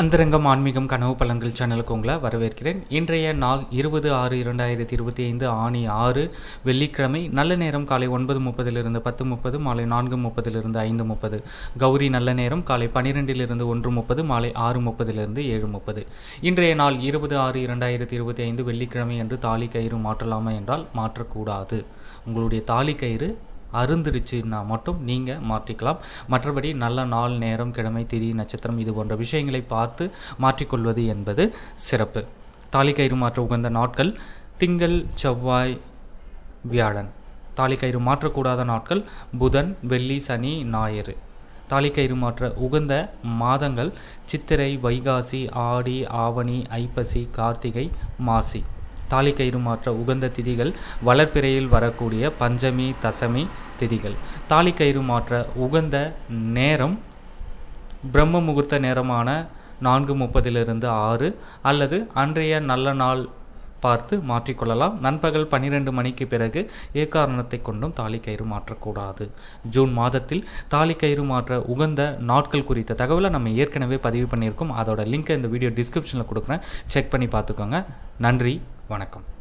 அந்தரங்கம் ஆன்மீகம் கனவு பலன்கள் சேனலுக்கு உங்களை வரவேற்கிறேன். இன்றைய நாள் இருபது ஆறு இரண்டாயிரத்தி இருபத்தி ஐந்து ஆணி ஆறு வெள்ளிக்கிழமை நல்ல நேரம் காலை ஒன்பது முப்பதிலிருந்து பத்து முப்பது மாலை நான்கு முப்பதிலிருந்து ஐந்து முப்பது. கௌரி நல்ல நேரம் காலை பன்னிரெண்டிலிருந்து ஒன்று முப்பது மாலை ஆறு முப்பதிலிருந்து ஏழு முப்பது. இன்றைய நாள் இருபது ஆறு இரண்டாயிரத்தி இருபத்தி ஐந்து வெள்ளிக்கிழமை என்று தாலி கயிறு மாற்றலாமா என்றால் மாற்றக்கூடாது. உங்களுடைய தாலி கயிறு அருந்துருச்சுன்னா மட்டும் நீங்கள் மாற்றிக்கலாம். மற்றபடி நல்ல நாள் நேரம் கிழமை திதி நட்சத்திரம் இது போன்ற விஷயங்களை பார்த்து மாற்றிக்கொள்வது என்பது சிறப்பு. தாலிக்கயிறு மாற்ற உகந்த நாட்கள் திங்கள் செவ்வாய் வியாழன். தாலிக்கயிறு மாற்றக்கூடாத நாட்கள் புதன் வெள்ளி சனி ஞாயிறு. தாலிக்கயிறு மாற்ற உகந்த மாதங்கள் சித்திரை வைகாசி ஆடி ஆவணி ஐப்பசி கார்த்திகை மாசி. தாலிக்கயிறு மாற்ற உகந்த திதிகள் வளர்ப்பிறையில் வரக்கூடிய பஞ்சமி தசமி திதிகள். தாலிக்கயிறு மாற்ற உகந்த நேரம் பிரம்ம முகூர்த்த நேரமான நான்கு முப்பதிலிருந்து ஆறு அல்லது அன்றைய நல்ல நாள் பார்த்து மாற்றிக்கொள்ளலாம். நண்பகல் பன்னிரெண்டு மணிக்கு பிறகு ஏக்காரணத்தை கொண்டும் தாலிக்கயிறு மாற்றக்கூடாது. ஜூன் மாதத்தில் தாலிக்கயிறு மாற்ற உகந்த நாட்கள் குறித்த தகவலை நம்ம ஏற்கனவே பதிவு பண்ணியிருக்கோம். அதோட லிங்க்கை இந்த வீடியோ டிஸ்கிரிப்ஷனில் கொடுக்குறேன். செக் பண்ணி பார்த்துக்கோங்க. நன்றி வணக்கம்.